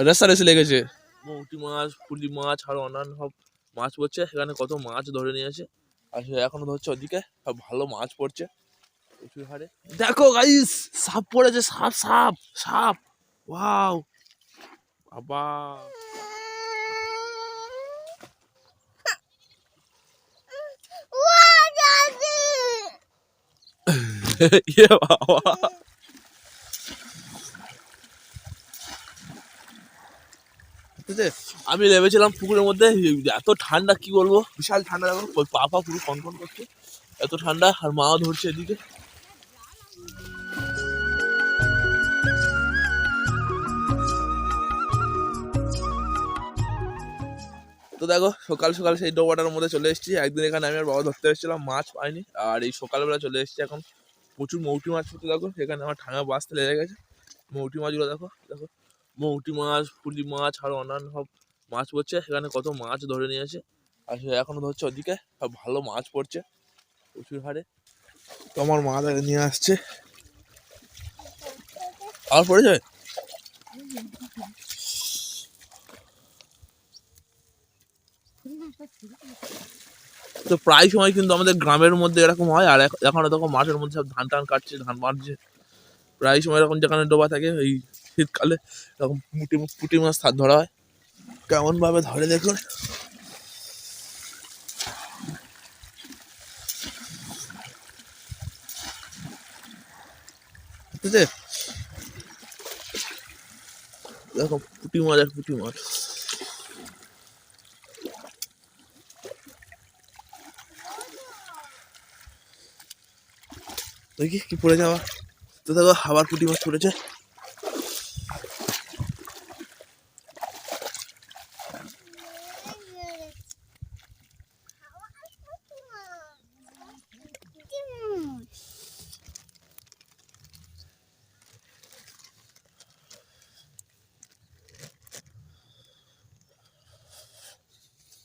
রেসারেসি লেগেছে মৌটি মাছ পুলি মাছ আর অন্যান্য সব মাছ পড়ছে। সেখানে কত মাছ ধরে নিয়েছে আর সে এখনও ধরছে ওদিকে। সব ভালো মাছ পড়ছে। প্রচুর হারে। দেখো গাইস সাপ পড়েছে সাপ সাপ সাপ। ওয়াও বাবা। ইয়ে বাবা। আছে? আমি নেমেছিলাম পুকুরের মধ্যে, এত ঠান্ডা, কি বলব? বিশাল ঠান্ডা দেখো পা পা পুরো কনকন করছে। এত ঠান্ডা, আর মাও ধরছে এদিকে। তো দেখো, সকাল সকাল সেই ডোবাটার মধ্যে চলে এসেছি। একদিন এখানে আমি আর বাবা ধরতে এসেছিলাম, মাছ পাইনি। আর এই সকালবেলা চলে এসেছি এখন প্রচুর মৌটি মাছ পড়তে দেখো। সেখানে আমার ঠাঙা বাঁচতে লেগে গেছে। মৌটি মাছগুলো দেখো দেখো। মৌটি মাছ পুলি মাছ, আর অন্যান্য সব মাছ পড়ছে। সেখানে কত মাছ ধরে নিয়েছে। আর সে এখনও ধরছে ওদিকে। সব ভালো মাছ পড়ছে প্রচুর হারে। তো আমার মা তাকে নিয়ে আসছে। আর পড়েছে? তো প্রায় সময় কিন্তু আমাদের গ্রামের মধ্যে এরকম হয়। আর এখ- এখন দেখো মাঠের মধ্যে সব ধান টান কাটছে, ধান মারছে প্রায় সময় এরকম যেখানে ডোবা থাকে এই শীতকালে এরকম পুঁটি পুঁটি মাছ ধরা হয়। কেমন ভাবে ধরে দেখুন। ঠিক আছে দেখো পুঁটি মাছ আর পুঁটি মাছ। দেখি কি পড়ে যাওয়া তো দেখো, আবার পুঁটি মাছ পড়েছে।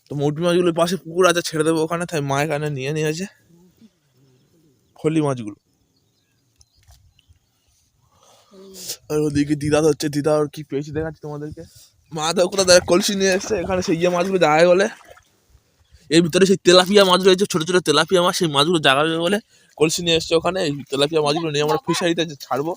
তো মৌটি মাছগুলোর পাশে পুকুর আছে ছেড়ে দেবো ওখানে। তাই মা এখানে নিয়ে নিয়েছে খলি মাছগুলো। আর ওদিকে দিদা হচ্ছে দিদা ওর কি পেয়েছি দেখাচ্ছি তোমাদেরকে। মা তো কোথাও দেখ কলসি নিয়ে এসছে এখানে সেই ইয়ে মাছগুলো জায়গায় বলে। এর ভিতরে সেই তেলাপিয়া মাছ রয়েছে ছোট ছোট তেলাপিয়া মাছ সেই মাছগুলো জাগাবে বলে কলসি নিয়ে এসছে ওখানে। এই তেলাপিয়া মাছগুলো নিয়ে আমরা ফিশারিতে ছাড়বো।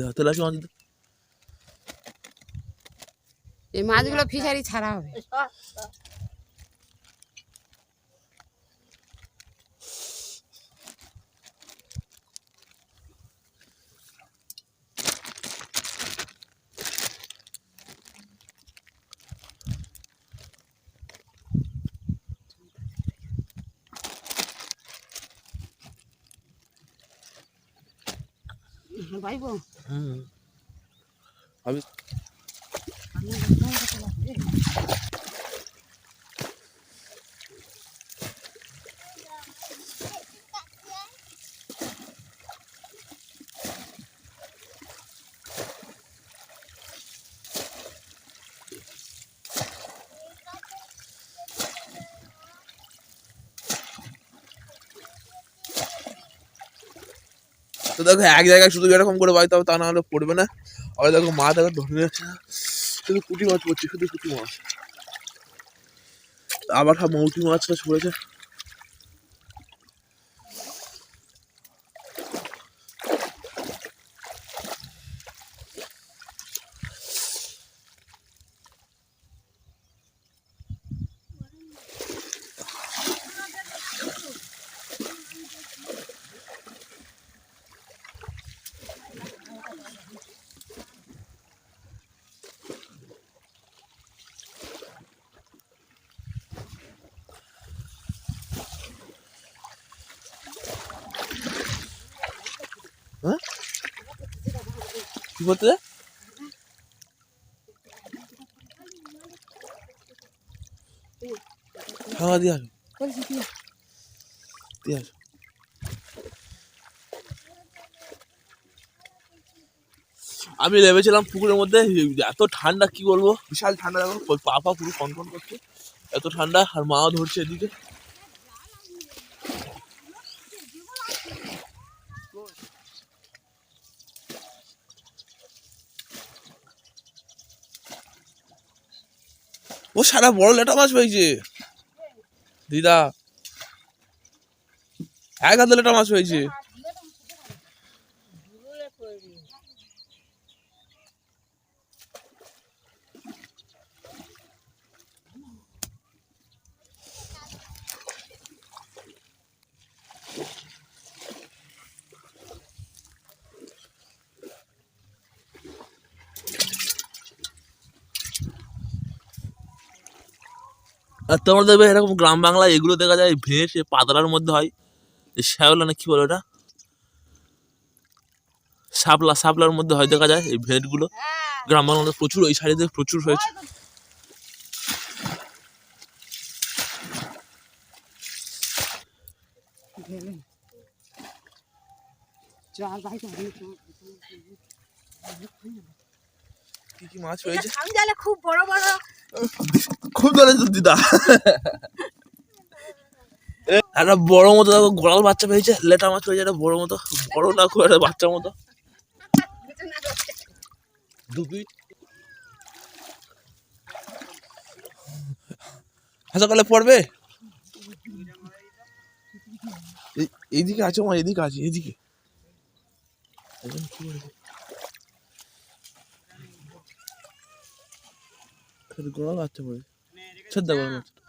নাই না তেলাপিয়া মাছ নিতে দিতে এই দেখো, তেলাপিয়া মাছ এই মাছগুলো ফিশারি ছাড়া হবে। ভাইবো হুম আমি তো দেখো, এক জায়গায় শুধু এরকম করে বাড়িতে হবে, তা না হলে পড়বে না। আবার দেখো, মা দেখো ধরে যাচ্ছে না শুধু পুঁটি মাছ পড়ছে, শুধু পুঁটি মাছ। আবার সব মৌটি মাছ টাছ করতে? হ্যাঁ দিয়ে আসো। দিয়ে আসো। আমি নেমেছিলাম পুকুরের মধ্যে এত ঠান্ডা কি বলব? বিশাল ঠান্ডা দেখো। পা পা পুরো কনকন করছে। এত ঠান্ডা আর মাও ধরছে এদিকে। ও সারা বড় লেটা মাছ পেয়েছে দিদা এক হাতে লেটা মাছ পেয়েছে আর তোমরা দেখবে এরকম গ্রাম বাংলায় এগুলো দেখা যায় ভেস পাতলার মধ্যে হয়। এই শ্যাওলা না কি বলে ওটা? শাপলা, শাপলার মধ্যে হয় দেখা যায় এই ভেটগুলো। গ্রাম মধ্যে প্রচুর ওই সাইডে প্রচুর হয়েছে। কি কি মাছ হয়েছে খাম জালে খুব বড় বড়। খুব তো দিদা। একটা বড় মতো দেখো গোড়াল বাচ্চা পেয়েছে লেটা মাছ পেয়েছে একটা বড় মতো বড় না খুব একটা বাচ্চার মতো। দু ফিট হাসপাতালে পড়বে? এই- এইদিকে আছে আমার এদিকে আছে এদিকে। কি? একটা গোড়াল বাচ্চা পড়ে ছেদ গোড়াল বাচ্চা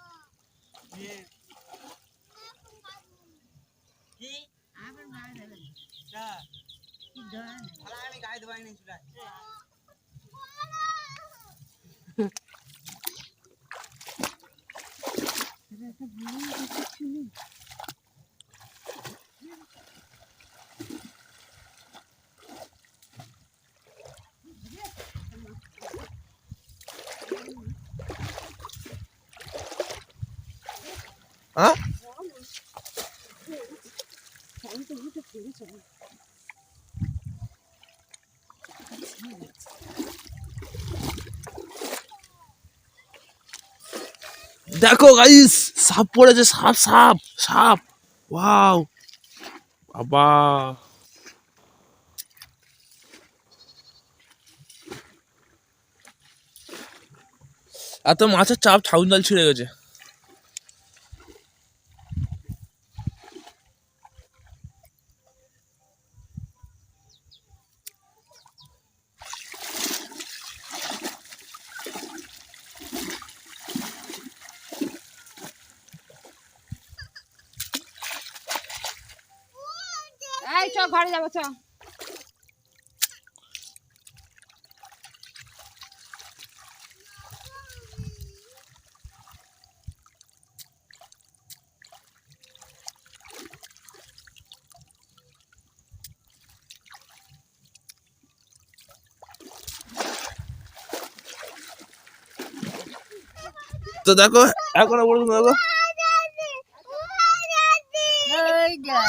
হ্যাঁ? দেখো গাইস সাপ পড়েছে, সাপ সাপ সাপ। ওয়াও বাবা। এত মাছের চাপ ঠাউন জাল ছিঁড়ে গেছে। এই চ ঘরে যাব চ তো দেখো এখনও পর্যন্ত দেখো ওই যা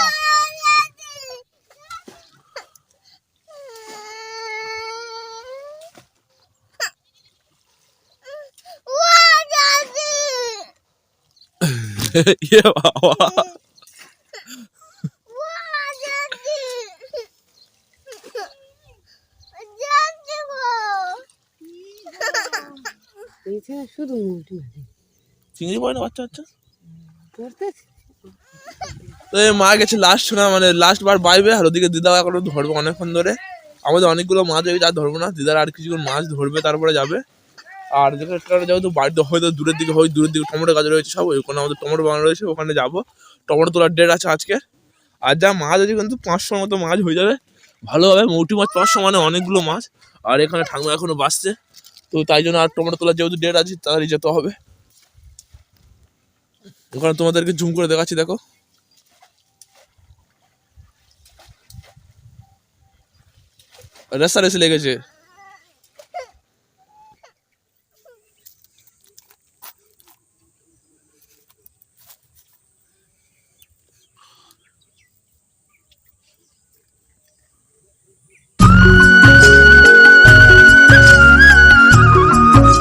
বাবা শুধু মাঝে চিংড়ি পড়ে না বাচ্চা বাচ্চা? পড়তেছে। তো মা গেছে লাস্ট শোনা মানে লাস্ট বার বাইবে আর ওদিকে দিদা এখনও ধরবো অনেকক্ষণ ধরে। আমাদের অনেকগুলো মাছ হয়েছে আর ধরবো না। দিদার আর কিছুক্ষণ মাছ ধরবে তারপরে যাবে। আর সেখানে যেহেতু বাড়িতে হয়তো দূরের দিকে হয় দূরের দিকে টমেটো গাছ রয়েছে, সব ওখানে আমাদের টমেটো বাগান রয়েছে, ওখানে যাব। টমেটো তোলার ডেট আছে আজকে। আর যা মাছ আছে কিন্তু পাঁচশোর মতো মাছ হয়ে যাবে। ভালোভাবে মৌটি মাছ পাঁচশো মানে অনেকগুলো মাছ। আর এখানে ঠাকুমা এখনও বাঁচছে। তো তাই জন্য আর টমেটো তোলার যেহেতু ডেট আছে, তাড়াতাড়ি যেতে হবে। ওখানে তোমাদেরকে জুম করে দেখাচ্ছি, দেখো। রেসারেসি লেগেছে।